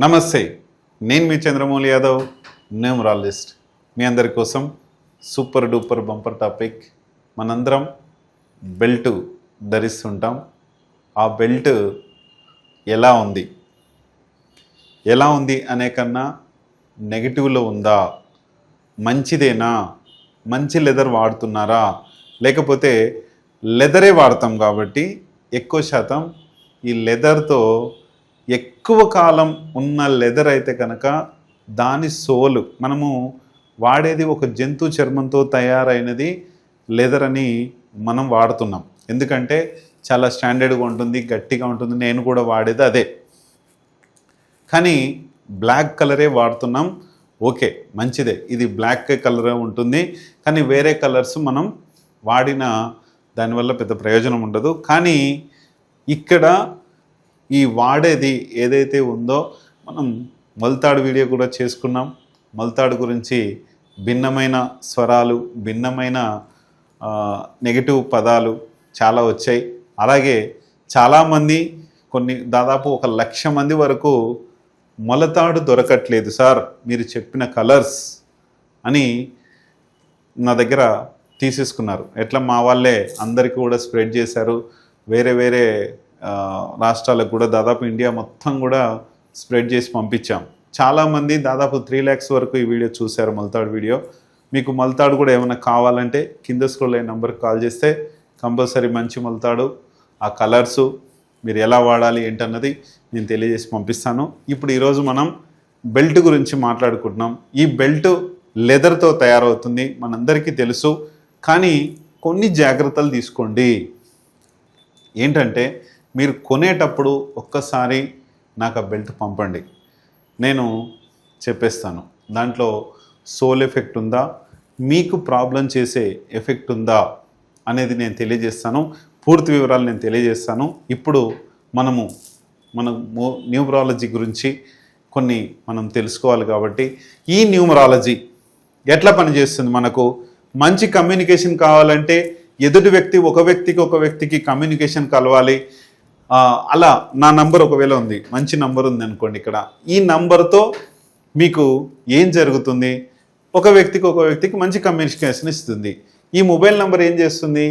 నమస్తే నేను మీ చంద్రమౌళి యాదవ్ న్యూమరాలజిస్ట్. మీ అందరి కోసం సూపర్ డూపర్ బంపర్ టాపిక్ మనందరం బెల్ట్ ధరిస్తుంటాం. ఆ బెల్ట్ ఎలా ఉంది? ఎలా ఉంది అనే కన్నా నెగిటివ్లో ఉందా? మంచిదేనా? మంచి లెదర్ వాడుతున్నారా? లేకపోతే లెదరే వాడతాం కాబట్టి ఎక్కువ శాతం ఈ లెదర్తో ఎక్కువ కాలం ఉన్న లెదర్ అయితే కనుక దాని సోలు మనము వాడేది ఒక జంతు చర్మంతో తయారైనది లెదర్ అని మనం వాడుతున్నాం. ఎందుకంటే చాలా స్టాండర్డ్గా ఉంటుంది గట్టిగా ఉంటుంది నేను కూడా వాడేది అదే. కానీ బ్లాక్ కలరే వాడుతున్నాం ఓకే మంచిదే ఇది బ్లాక్ కలరే ఉంటుంది కానీ వేరే కలర్స్ మనం వాడిన దానివల్ల పెద్ద ప్రయోజనం ఉండదు. కానీ ఇక్కడ ఈ వాడేది ఏదైతే ఉందో మనం మల్తాడు వీడియో కూడా చేసుకున్నాం. మల్తాడు గురించి భిన్నమైన స్వరాలు భిన్నమైన నెగటివ్ నెగిటివ్ పదాలు చాలా వచ్చాయి. అలాగే చాలామంది కొన్ని దాదాపు ఒక లక్ష మంది వరకు మొలతాడు దొరకట్లేదు. సార్ మీరు చెప్పిన కలర్స్ అని నా దగ్గర తీసేసుకున్నారు. ఎట్లా మా వాళ్ళే అందరికీ కూడా స్ప్రెడ్ చేశారు. వేరే వేరే రాష్ట్రాలకు కూడా దాదాపు ఇండియా మొత్తం కూడా స్ప్రెడ్ చేసి పంపించాం. చాలామంది దాదాపు త్రీ ల్యాక్స్ వరకు ఈ వీడియో చూశారు మల్తాడు వీడియో. మీకు మల్తాడు కూడా ఏమైనా కావాలంటే కింద స్క్రోల్ అయిన నెంబర్కి కాల్ చేస్తే కంపల్సరీ మంచి మల్తాడు ఆ కలర్సు మీరు ఎలా వాడాలి ఏంటన్నది నేను తెలియజేసి పంపిస్తాను. ఇప్పుడు ఈరోజు మనం బెల్ట్ గురించి మాట్లాడుకుంటున్నాం. ఈ బెల్ట్ లెదర్తో తయారవుతుంది మనందరికీ తెలుసు. కానీ కొన్ని జాగ్రత్తలు తీసుకోండి. ఏంటంటే మీరు కొనేటప్పుడు ఒక్కసారి నాకు ఆ బెల్ట్ పంపండి. నేను చెప్పేస్తాను. దాంట్లో సోల్ ఎఫెక్ట్ ఉందా? మీకు ప్రాబ్లం చేసే ఎఫెక్ట్ ఉందా? అనేది నేను తెలియజేస్తాను. పూర్తి వివరాలు నేను తెలియజేస్తాను. ఇప్పుడు మనము మన న్యూమరాలజీ గురించి కొన్ని మనం తెలుసుకోవాలి కాబట్టి ఈ న్యూమరాలజీ ఎట్లా పనిచేస్తుంది? మనకు మంచి కమ్యూనికేషన్ కావాలంటే ఎదుటి వ్యక్తి ఒక వ్యక్తికి ఒక వ్యక్తికి కమ్యూనికేషన్ కలవాలి. అలా నా నంబర్ ఒకవేళ ఉంది మంచి నంబర్ ఉంది అనుకోండి ఇక్కడ. ఈ నంబర్తో మీకు ఏం జరుగుతుంది? ఒక వ్యక్తికి ఒక వ్యక్తికి మంచి కమ్యూనికేషన్ ఇస్తుంది. ఈ మొబైల్ నంబర్ ఏం చేస్తుంది?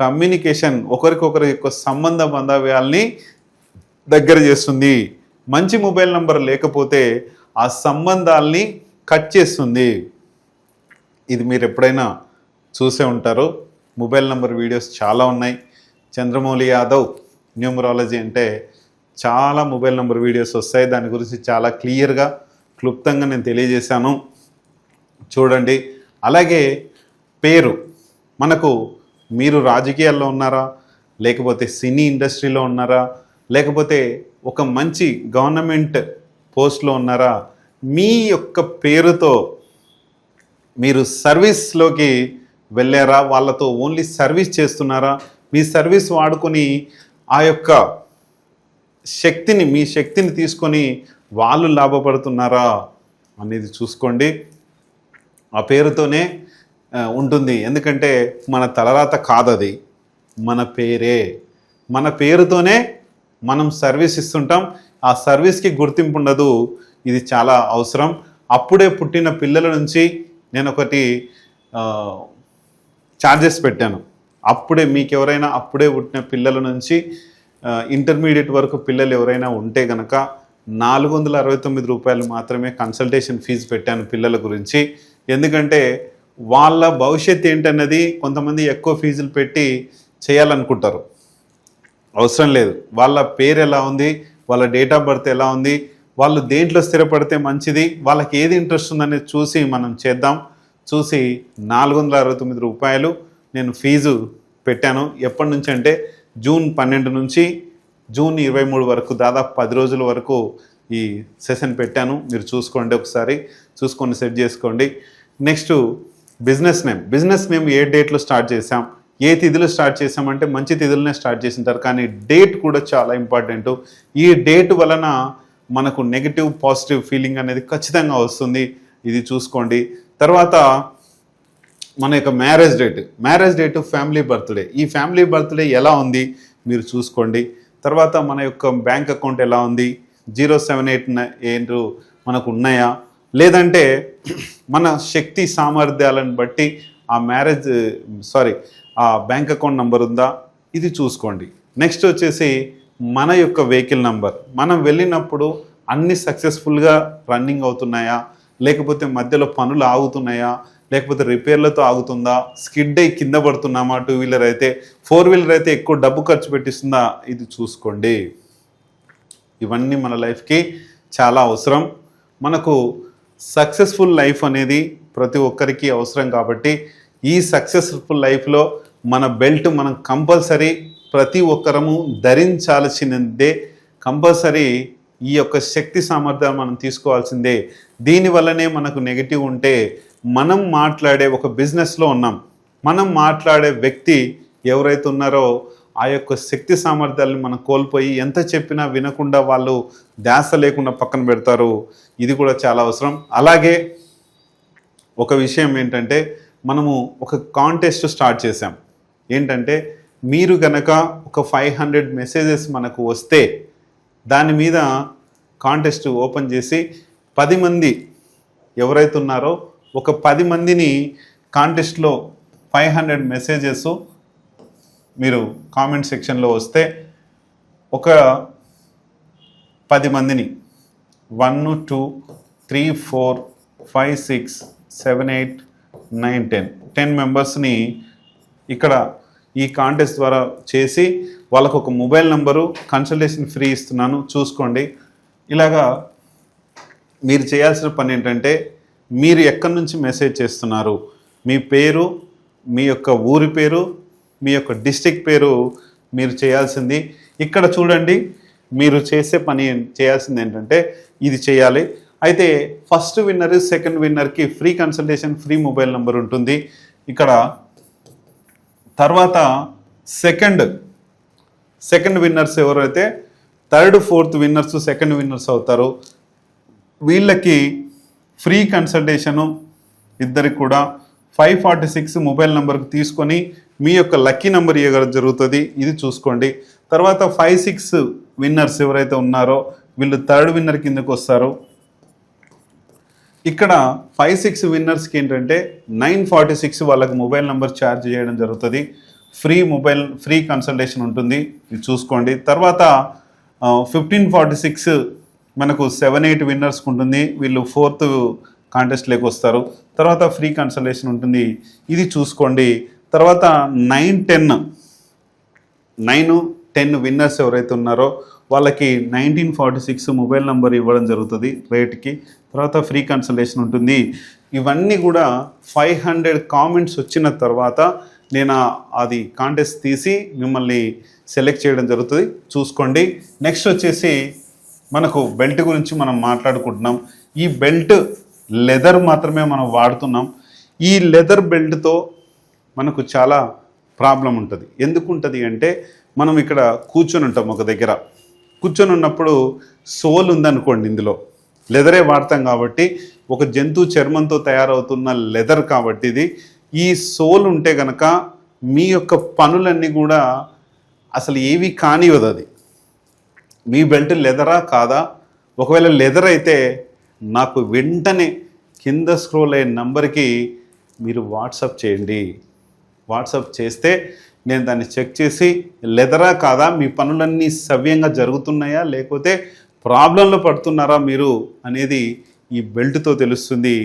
కమ్యూనికేషన్ ఒకరికొకరి యొక్క సంబంధ బాంధవ్యాల్ని దగ్గర చేస్తుంది. మంచి మొబైల్ నంబర్ లేకపోతే ఆ సంబంధాల్ని కట్ చేస్తుంది. ఇది మీరు ఎప్పుడైనా చూసే ఉంటారు. మొబైల్ నంబర్ వీడియోస్ చాలా ఉన్నాయి. చంద్రమౌళి యాదవ్ న్యూమరాలజీ అంటే చాలా మొబైల్ నెంబర్ వీడియోస్ వస్తాయి. దాని గురించి చాలా క్లియర్గా క్లుప్తంగా నేను తెలియజేశాను. చూడండి. అలాగే పేరు. మనకు మీరు రాజకీయాల్లో ఉన్నారా? లేకపోతే సినీ ఇండస్ట్రీలో ఉన్నారా? లేకపోతే ఒక మంచి గవర్నమెంట్ పోస్ట్లో ఉన్నారా? మీ యొక్క పేరుతో మీరు సర్వీస్లోకి వెళ్ళారా? వాళ్ళతో ఓన్లీ సర్వీస్ చేస్తున్నారా? మీ సర్వీస్ వాడుకొని ఆ యొక్క శక్తిని మీ శక్తిని తీసుకొని వాళ్ళు లాభపడుతున్నారా అనేది చూసుకోండి. ఆ పేరుతోనే ఉంటుంది. ఎందుకంటే మన తలరాత కాదది. మన పేరే. మన పేరుతోనే మనం సర్వీస్ ఇస్తుంటాం. ఆ సర్వీస్కి గుర్తింపు ఉండదు ఇది చాలా అవసరం. అప్పుడే పుట్టిన పిల్లల నుంచి నేను ఒకటి ఛార్జెస్ పెట్టాను. అప్పుడే మీకు ఎవరైనా అప్పుడే పుట్టిన పిల్లల నుంచి ఇంటర్మీడియట్ వరకు పిల్లలు ఎవరైనా ఉంటే గనక నాలుగు వందల అరవై తొమ్మిది రూపాయలు మాత్రమే కన్సల్టేషన్ ఫీజు పెట్టాను పిల్లల గురించి. ఎందుకంటే వాళ్ళ భవిష్యత్ ఏంటన్నది కొంతమంది ఎక్కువ ఫీజులు పెట్టి చేయాలనుకుంటారు. అవసరం లేదు. వాళ్ళ పేరు ఎలా ఉంది వాళ్ళ డేట్ ఆఫ్ బర్త్ ఎలా ఉంది వాళ్ళు దేంట్లో స్థిరపడితే మంచిది వాళ్ళకి ఏది ఇంట్రెస్ట్ ఉందనేది చూసి మనం చేద్దాం. చూసి నాలుగు వందల అరవై తొమ్మిది రూపాయలు నేను ఫీజు పెట్టాను. ఎప్పటి నుంచి అంటే జూన్ పన్నెండు నుంచి జూన్ ఇరవై మూడు వరకు దాదాపు పది రోజుల వరకు ఈ సెషన్ పెట్టాను. మీరు చూసుకోండి ఒకసారి. చూసుకొని సెట్ చేసుకోండి. Next business name. Business name ఏ డేట్లో స్టార్ట్ చేసాం ఏ తిథిలో స్టార్ట్ చేసామంటే మంచి తిథులనే స్టార్ట్ చేసింటారు కానీ డేట్ కూడా చాలా ఇంపార్టెంట్. ఈ డేట్ వలన మనకు నెగిటివ్ పాజిటివ్ ఫీలింగ్ అనేది ఖచ్చితంగా వస్తుంది. ఇది చూసుకోండి. తర్వాత మన యొక్క marriage date marriage date family birthday ఈ ఫ్యామిలీ బర్త్డే ఎలా ఉంది? మీరు చూసుకోండి. తర్వాత మన యొక్క బ్యాంక్ అకౌంట్ ఎలా ఉంది? జీరో సెవెన్ ఎయిట్ ఎయిట్ మనకు ఉన్నాయా? లేదంటే మన శక్తి సామర్థ్యాలను బట్టి ఆ మ్యారేజ్ సారీ ఆ బ్యాంక్ అకౌంట్ నంబర్ ఉందా? ఇది చూసుకోండి. నెక్స్ట్ వచ్చేసి మన యొక్క వెహికల్ నంబర్ మనం వెళ్ళినప్పుడు అన్ని సక్సెస్ఫుల్గా రన్నింగ్ అవుతున్నాయా? లేకపోతే మధ్యలో పనులు ఆగుతున్నాయా? లేకపోతే రిపేర్లతో ఆగుతుందా? స్కిడ్ అయి కింద పడుతున్నామా? టూ వీలర్ అయితే ఫోర్ వీలర్ అయితే ఎక్కువ డబ్బు ఖర్చు పెట్టిస్తుందా? ఇది చూసుకోండి. ఇవన్నీ మన లైఫ్కి చాలా అవసరం. మనకు సక్సెస్ఫుల్ లైఫ్ అనేది ప్రతి ఒక్కరికి అవసరం కాబట్టి ఈ సక్సెస్ఫుల్ లైఫ్లో మన బెల్ట్ మనం కంపల్సరీ ప్రతి ఒక్కరము ధరించాల్సినదే. కంపల్సరీ ఈ యొక్క శక్తి సామర్థ్యాలు మనం తీసుకోవాల్సిందే. దీనివల్లనే మనకు నెగిటివ్ ఉంటే మనం మాట్లాడే ఒక బిజినెస్లో ఉన్నాం. మనం మాట్లాడే వ్యక్తి ఎవరైతే ఉన్నారో ఆ యొక్క శక్తి సామర్థ్యాలను మనం కోల్పోయి ఎంత చెప్పినా వినకుండా వాళ్ళు ధ్యాస లేకుండా పక్కన పెడతారు. ఇది కూడా చాలా అవసరం. అలాగే ఒక విషయం ఏంటంటే మనము ఒక కాంటెస్ట్ స్టార్ట్ చేసాం ఏంటంటే మీరు గనక ఒక ఫైవ్ హండ్రెడ్ మెసేజెస్ మనకు వస్తే దాని మీద కాంటెస్ట్ ఓపెన్ చేసి పది మంది ఎవరైతే ఉన్నారో ఒక పది మందిని కాంటెస్ట్లో ఫైవ్ హండ్రెడ్ మెసేజెస్ మీరు కామెంట్ సెక్షన్లో వస్తే ఒక పది మందిని one two three four five six seven eight nine ten. Ten మెంబర్స్ని ఇక్కడ ఈ కాంటెస్ట్ ద్వారా చేసి వాళ్ళకు ఒక మొబైల్ నెంబరు కన్సల్టేషన్ ఫ్రీ ఇస్తున్నాను. చూసుకోండి. ఇలాగా మీరు చేయాల్సిన పని ఏంటంటే మీరు ఎక్కడి నుంచి మెసేజ్ చేస్తున్నారు? మీ పేరు మీ యొక్క ఊరి పేరు మీ యొక్క డిస్టిక్ పేరు మీరు చేయాల్సింది. ఇక్కడ చూడండి మీరు చేసే పని చేయాల్సింది ఏంటంటే ఇది చేయాలి. అయితే first winner second విన్నర్కి free consultation free mobile number ఉంటుంది. ఇక్కడ తర్వాత సెకండ్ సెకండ్ విన్నర్స్ ఎవరైతే third fourth winners second winners అవుతారు వీళ్ళకి ఫ్రీ కన్సల్టేషను ఇద్దరికి కూడా ఫైవ్ ఫార్టీ సిక్స్ మొబైల్ నెంబర్కి తీసుకొని మీ యొక్క లక్కీ నెంబర్ ఇవ్వగలం జరుగుతుంది. ఇది చూసుకోండి. తర్వాత ఫైవ్ సిక్స్ విన్నర్స్ ఎవరైతే ఉన్నారో వీళ్ళు థర్డ్ విన్నర్ కిందకు వస్తారు. ఇక్కడ ఫైవ్ సిక్స్ విన్నర్స్కి ఏంటంటే నైన్ ఫార్టీ సిక్స్ వాళ్ళకి మొబైల్ నెంబర్ ఛార్జ్ చేయడం జరుగుతుంది. ఫ్రీ మొబైల్ ఫ్రీ కన్సల్టేషన్ ఉంటుంది. ఇది చూసుకోండి. తర్వాత ఫిఫ్టీన్ ఫార్టీ సిక్స్ మనకు సెవెన్ ఎయిట్ విన్నర్స్కి ఉంటుంది. వీళ్ళు ఫోర్త్ కాంటెస్ట్లోకి వస్తారు. తర్వాత ఫ్రీ కన్సల్టేషన్ ఉంటుంది. ఇది చూసుకోండి. తర్వాత nine ten nine ten winners ఎవరైతే ఉన్నారో వాళ్ళకి nineteen forty six mobile number ఇవ్వడం జరుగుతుంది రేట్కి తర్వాత ఫ్రీ కన్సల్టేషన్ ఉంటుంది. ఇవన్నీ కూడా ఫైవ్ హండ్రెడ్ కామెంట్స్ వచ్చిన తర్వాత నేను అది కాంటెస్ట్ తీసి మిమ్మల్ని సెలెక్ట్ చేయడం జరుగుతుంది. చూసుకోండి. నెక్స్ట్ వచ్చేసి మనకు బెల్ట్ గురించి మనం మాట్లాడుకుంటున్నాం. ఈ బెల్ట్ లెదర్ మాత్రమే మనం వాడుతున్నాం. ఈ లెదర్ బెల్ట్తో మనకు చాలా ప్రాబ్లం ఉంటుంది. ఎందుకు ఉంటుంది అంటే మనం ఇక్కడ కూర్చొని ఉంటాం ఒక దగ్గర. కూర్చొని ఉన్నప్పుడు సోల్ ఉందనుకోండి ఇందులో. లెదరే వాడతాం కాబట్టి ఒక జంతు చర్మంతో తయారవుతున్న లెదర్ కాబట్టి ఇది. ఈ సోల్ ఉంటే కనుక మీ యొక్క పనులన్నీ కూడా అసలు ఏవి కానివ్వదు అది. మీ బెల్ట్ లెదరా కాదా? ఒకవేళ లెదర్ అయితే నాకు వెంటనే కింద స్క్రోల్ అయిన నంబర్కి మీరు వాట్సాప్ చేయండి. వాట్సాప్ చేస్తే నేను దాన్ని చెక్ చేసి లెదరా కాదా? మీ పనులన్నీ సవ్యంగా జరుగుతున్నాయా? లేకపోతే ప్రాబ్లంలో పడుతున్నారా మీరు? అనేది ఈ బెల్ట్తో తెలుస్తుంది.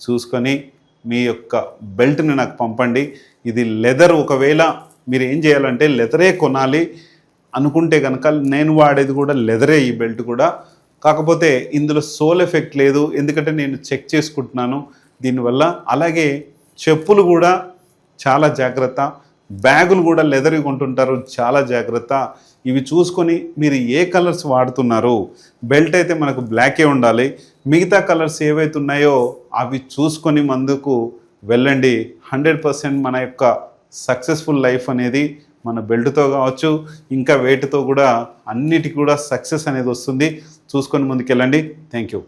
చూసుకొని మీ యొక్క బెల్ట్ని నాకు పంపండి. ఇది లెదర్ ఒకవేళ మీరు ఏం చేయాలంటే లెదరే కొనాలి. అనుకుంటే కనుక నేను వాడేది కూడా లెదరే ఈ బెల్ట్ కూడా. కాకపోతే ఇందులో సోల్ ఎఫెక్ట్ లేదు. ఎందుకంటే నేను చెక్ చేసుకుంటున్నాను. దీనివల్ల అలాగే చెప్పులు కూడా చాలా జాగ్రత్త. బ్యాగులు కూడా లెదర్ కొంటుంటారు. చాలా జాగ్రత్త. ఇవి చూసుకొని మీరు ఏ కలర్స్ వాడుతున్నారు? బెల్ట్ అయితే మనకు బ్లాకే ఉండాలి. మిగతా కలర్స్ ఏవైతే ఉన్నాయో అవి చూసుకొని మందుకు వెళ్ళండి. హండ్రెడ్ పర్సెంట్ మన యొక్క సక్సెస్ఫుల్ లైఫ్ అనేది మన బెల్ట్తో కావచ్చు ఇంకా వెయిట్తో కూడా అన్నిటి కూడా సక్సెస్ అనేది వస్తుంది. చూసుకొని ముందుకెళ్ళండి. Thank you